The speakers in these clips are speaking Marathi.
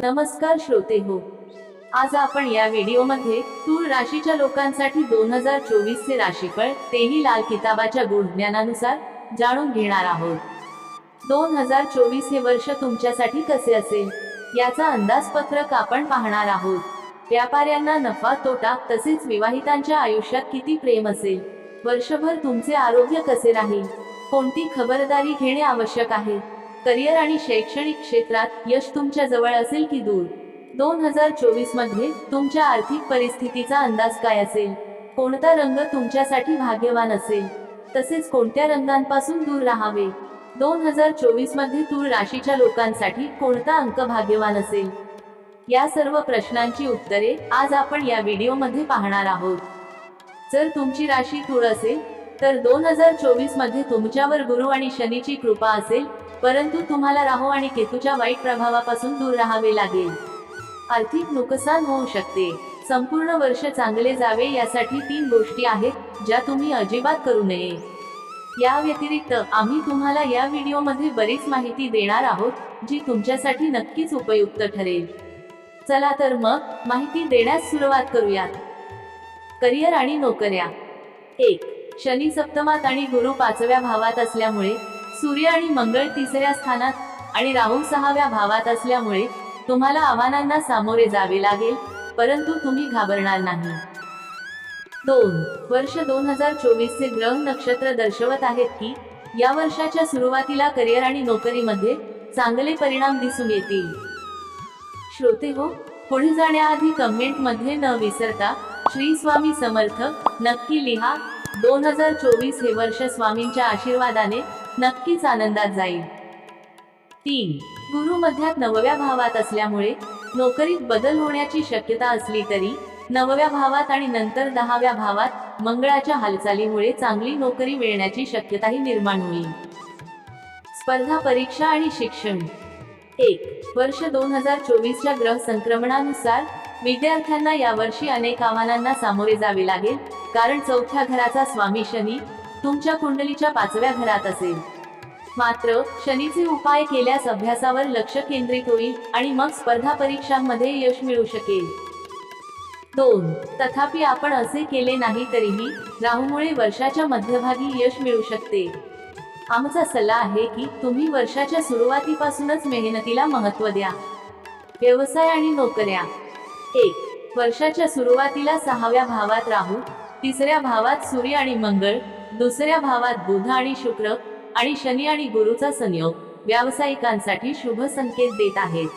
नमस्कार श्रोते हो. आज आपण या व्हिडिओमध्ये तूळ राशीच्या लोकांसाठी दोन हजार चोवीस चे राशीफळ तेही लाल किताबाच्या गुणज्ञानानुसार जाणून घेणार आहोत. दोन हजार चोवीस हे वर्ष तुमच्यासाठी कसे असेल? याचा अंदाजपत्रक आपण पाहणार आहोत. व्यापाऱ्यांना नफा तोटा तसेच विवाहितांच्या आयुष्यात किती प्रेम असेल? वर्षभर तुमचे आरोग्य कसे राहील? कोणती खबरदारी घेणे आवश्यक आहे? करिअर आणि शैक्षणिक क्षेत्रात यश तुमच्या जवळ असेल की दूर? दोन हजार चोवीसमध्ये तुमच्या आर्थिक परिस्थितीचा अंदाज काय असेल? कोणता रंग तुमच्यासाठी भाग्यवान असेल? तसेच कोणत्या रंगांपासून दूर राहावे? दोन हजार चोवीसमध्ये तूळ राशीच्या लोकांसाठी कोणता अंक भाग्यवान असेल? या सर्व प्रश्नांची उत्तरे आज आपण या व्हिडिओमध्ये पाहणार आहोत. जर तुमची राशी तूळ असेल तर दोन हजार चोवीसमध्ये तुमच्यावर गुरु आणि शनीची कृपा असेल परंतु तुम्हाला राहू आणि केतूच्या वाईट प्रभावापासून दूर राहावे लागेल. आर्थिक नुकसान होऊ शकते. संपूर्ण वर्ष चांगले जावे यासाठी तीन गोष्टी आहेत ज्या तुम्ही अजिबात करू नये. या व्यतिरिक्त आम्ही तुम्हाला या व्हिडिओमध्ये बरीच माहिती देणार आहोत जी तुमच्यासाठी नक्कीच उपयुक्त ठरेल. चला तर मग माहिती देण्यास सुरुवात करूयात. करिअर आणि नोकऱ्या. एक शनी सप्तमात आणि गुरु पाचव्या भावात असल्यामुळे सूर्य आणि मंगळ तिसऱ्या स्थानात आणि राहू सहाव्या भावात असल्यामुळे तुम्हाला आव्हानांना सामोरे जावे लागेल परंतु तुम्ही घाबरणार नाही. दोन वर्ष दोन हजार चोवीस चे ग्रह नक्षत्र दर्शवत आहेत की या वर्षाच्या सुरुवातीला करिअर आणि नोकरीमध्ये चांगले परिणाम दिसून येतील. श्रोते हो पुढे जाण्याआधी कमेंटमध्ये न विसरता श्री स्वामी समर्थ नक्की लिहा दोन हजार चोवीस हे वर्ष स्वामींच्या आशीर्वादाने नक्कीच आनंदात जाईल. तीन. गुरु मध्यात नवव्या भावात असल्यामुळे नोकरीत बदल होण्याची शक्यता असली तरी नवव्या भावात आणि नंतर दहाव्या भावात मंगळाच्या हालचालीमुळे चांगली नोकरी मिळण्याची शक्यताही निर्माण होईल. स्पर्धा परीक्षा आणि शिक्षण. एक. वर्ष दोन हजार चोवीसच्या ग्रह संक्रमणानुसार विद्यार्थ्यांना यावर्षी अनेक आव्हानांना सामोरे जावे लागेल कारण चौथ्या घराचा स्वामी शनी तुमच्या कुंडलीच्या पाचव्या घरात असेल. मात्र शनीचे उपाय केल्यास अभ्यासावर लक्ष केंद्रित होईल आणि मग स्पर्धा परीक्षांमध्ये यश मिळू शकेल. दोन तथापि आपण असे केले नाही तरीही राहूमुळे वर्षाच्या मध्यभागी यश मिळू शकते. आमचा सल्ला आहे की तुम्ही वर्षाच्या सुरुवातीपासूनच मेहनतीला महत्त्व द्या. व्यवसाय आणि नोकऱ्या. एक वर्षाच्या सुरुवातीला सहाव्या भावात राहू तिसऱ्या भावात सूर्य आणि मंगळ दुसऱ्या भावात बुध आणि शुक्र आणि शनी आणि गुरुचा संयोग व्यावसायिकांसाठी शुभ संकेत देत आहेत.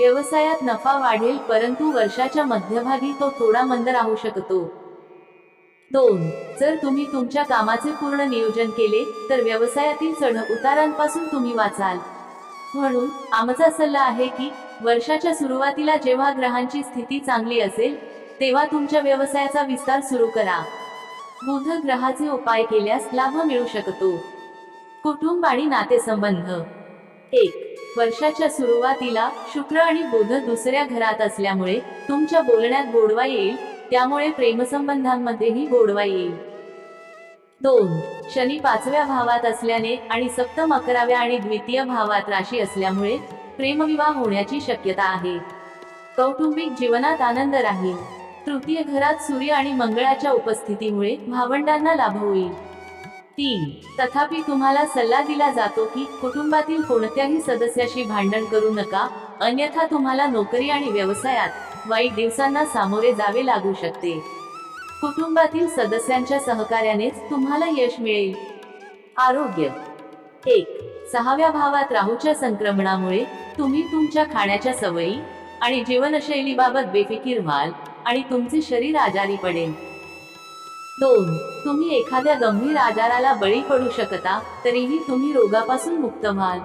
व्यवसायात नफा वाढेल परंतु वर्षाच्या मध्यभागी तो थोडा मंद राहू शकतो. दोन जर तुम्ही तुमच्या कामाचे पूर्ण नियोजन केले तर व्यवसायातील चढ उतारांपासून तुम्ही वाचाल. म्हणून आमचा सल्ला आहे की वर्षाच्या सुरुवातीला जेव्हा ग्रहांची स्थिती चांगली असेल तेव्हा तुमच्या व्यवसायाचा विस्तार सुरू करा. बुध ग्रहाचे उपाय केल्यास लाभ मिळू शकतो. कुटुंब आणि नातेसंबंध. एक वर्षाच्या सुरुवातीला शुक्र आणि बुध दुसऱ्या घरात असल्यामुळे तुमच्या बोलण्यात गोडवा येईल त्यामुळे प्रेमसंबंधांमध्येही गोडवा येईल. दोन शनी पाचव्या भावात असल्याने आणि सप्तम अकराव्या आणि द्वितीय भावात राशी असल्यामुळे प्रेमविवाह होण्याची शक्यता आहे. कौटुंबिक जीवनात आनंद राहील. तृतीय घरात सूर्य आणि मंगळाच्या उपस्थितीमुळे भावंडांना लाभ होईल. तीन तथापि तुम्हाला सल्ला दिला जातो की कुटुंबातील कोणत्याही सदस्याशी भांडण करू नका अन्यथा तुम्हाला नोकरी आणि व्यवसायात वाईट दिवसांना सामोरे जावे लागू शकते. कुटुंबातील सदस्यांच्या सहकार्यानेच तुम्हाला यश मिळेल. आरोग्य. एक सहाव्या भावात राहूच्या संक्रमणामुळे तुम्ही तुमच्या खाण्याच्या सवयी आणि जीवनशैलीबाबत बेफिकीर व्हाल. आणि तुमचे शरीर आजारी पडेल. दोन तुम्ही एखाद्या गंभीर आजाराला बळी पडू शकता तरीही तुम्ही रोगापासून मुक्त व्हाल.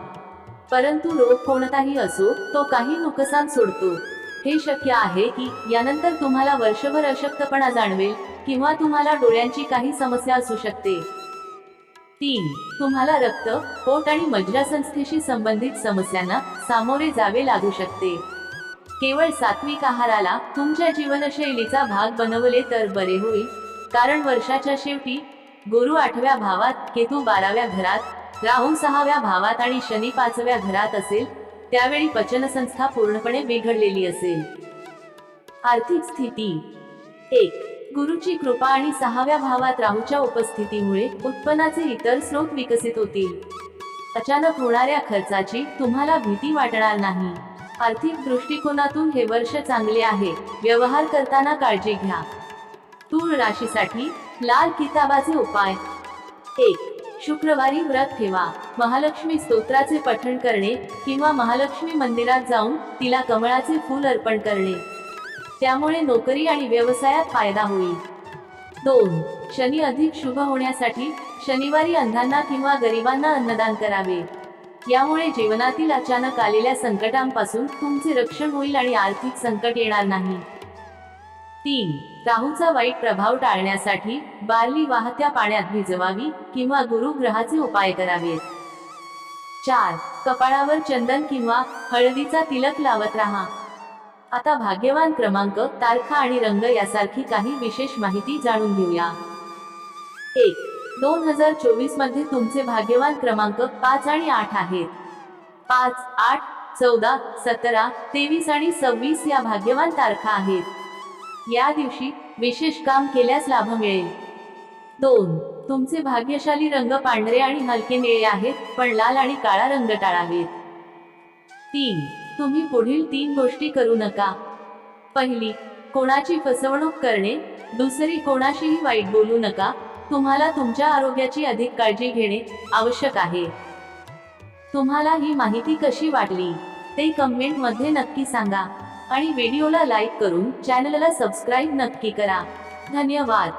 परंतु रोग कोणताही असो तो काही नुकसान सोडतो. हे शक्य आहे की यानंतर तुम्हाला वर्षभर अशक्तपणा जाणवेल किंवा तुम्हाला डोळ्यांची काही समस्या असू शकते. तीन तुम्हाला रक्त पोट आणि मज्जासंस्थेशी संबंधित समस्यांना सामोरे जावे लागू शकते. केवळ सात्विक आहाराला तुमच्या जीवनशैलीचा भाग बनवले तर बरे होईल. कारण वर्षाच्या शेवटी गुरु आठव्या भावात केतू बाराव्या घरात राहू सहाव्या भावात आणि शनी पाचव्या घरात असेल त्यावेळी पचनसंस्था पूर्णपणे बिघडलेली असेल. आर्थिक स्थिती. एक गुरुची कृपा आणि सहाव्या भावात राहूच्या उपस्थितीमुळे उत्पन्नाचे इतर स्रोत विकसित होतील. अचानक होणाऱ्या खर्चाची तुम्हाला भीती वाटणार नाही. आर्थिक दृष्टिकोनातून हे वर्ष चांगले आहे. व्यवहार करताना काळजी घ्या. तूळ राशीसाठी लाल किताबाचे उपाय. एक शुक्रवारी व्रत ठेवा. महालक्ष्मी स्तोत्राचे पठण करणे किंवा महालक्ष्मी मंदिरात जाऊन तिला कमळाचे फूल अर्पण करणे. त्यामुळे नोकरी आणि व्यवसायात फायदा होईल. दोन शनी अधिक शुभ होण्यासाठी शनिवारी अंधांना किंवा गरिबांना अन्नदान करावे. यामुळे जीवनातील अचानक आलेल्या संकटांपासून तुमचे रक्षण होईल आणि आर्थिक संकट येणार नाही. तीन राहूचा वाईट प्रभाव टाळण्यासाठी बार्ली वाहत्या पाण्यात भिजवावी किंवा गुरुग्रहाचे उपाय करावेत. चार कपाळावर चंदन किंवा हळदीचा तिलक लावत राहा. आता भाग्यवान क्रमांक तारखा आणि रंग यासारखी काही विशेष माहिती जाणून घेऊया. एक दोन हजार चोवीसमध्ये तुमचे भाग्यवान क्रमांक पाच आणि आठ आहेत. पाच आठ चौदा सतरा तेवीस आणि सव्वीस या भाग्यवान तारखा आहेत. या दिवशी विशेष काम केल्यास लाभ मिळेल. दोन तुमचे भाग्यशाली रंग पांढरे आणि हलके निळे आहेत पण लाल आणि काळा रंग टाळावेत तीन तुम्ही पुढील तीन गोष्टी करू नका. पहिली कोणाची फसवणूक करणे. दुसरी कोणाशीही वाईट बोलू नका. तुम्हाला तुमच्या आरोग्याची अधिक काळजी घेणे आवश्यक आहे. तुम्हाला ही माहिती कशी वाटली ते कमेंटमध्ये नक्की सांगा आणि व्हिडिओला लाईक करून चॅनलला सबस्क्राईब नक्की करा. धन्यवाद.